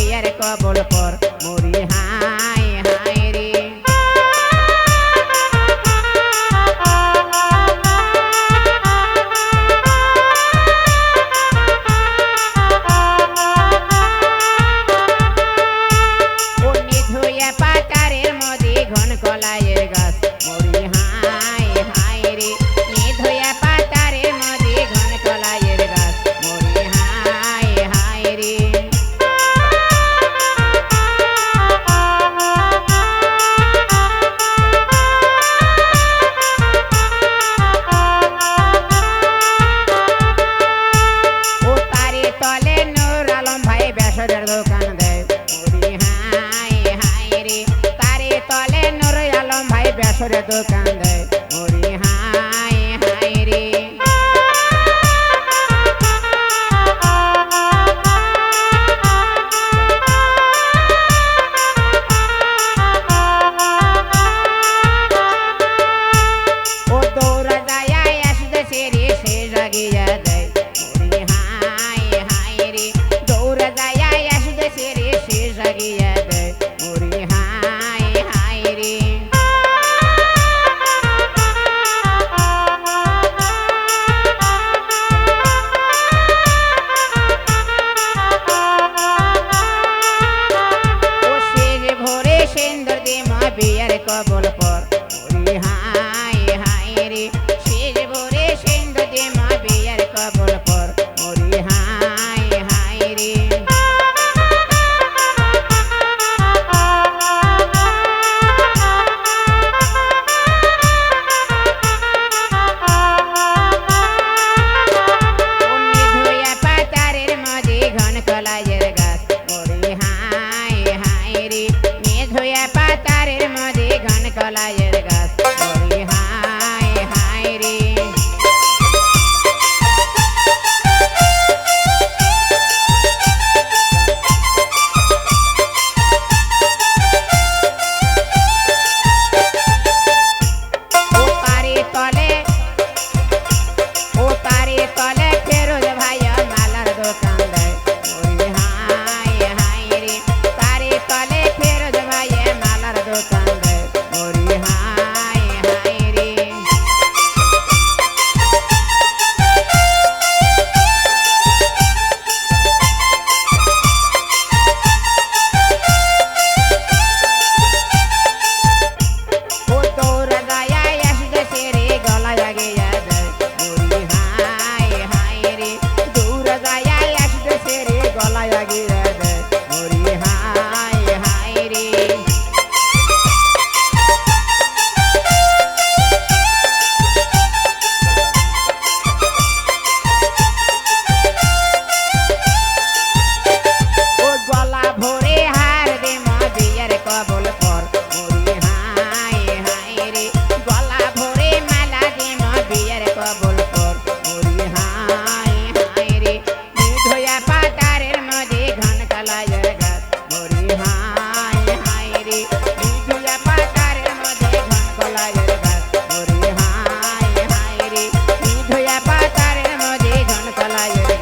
দুনিয়ার কবল পর মরি সরে দোকান দেয় মরি হাই হাই রে। ও দৌড়া যায় আসবে সে রে, সে জাগিয়া দেয়। I get out. જોયા પાતારે મોજી ધન કલાય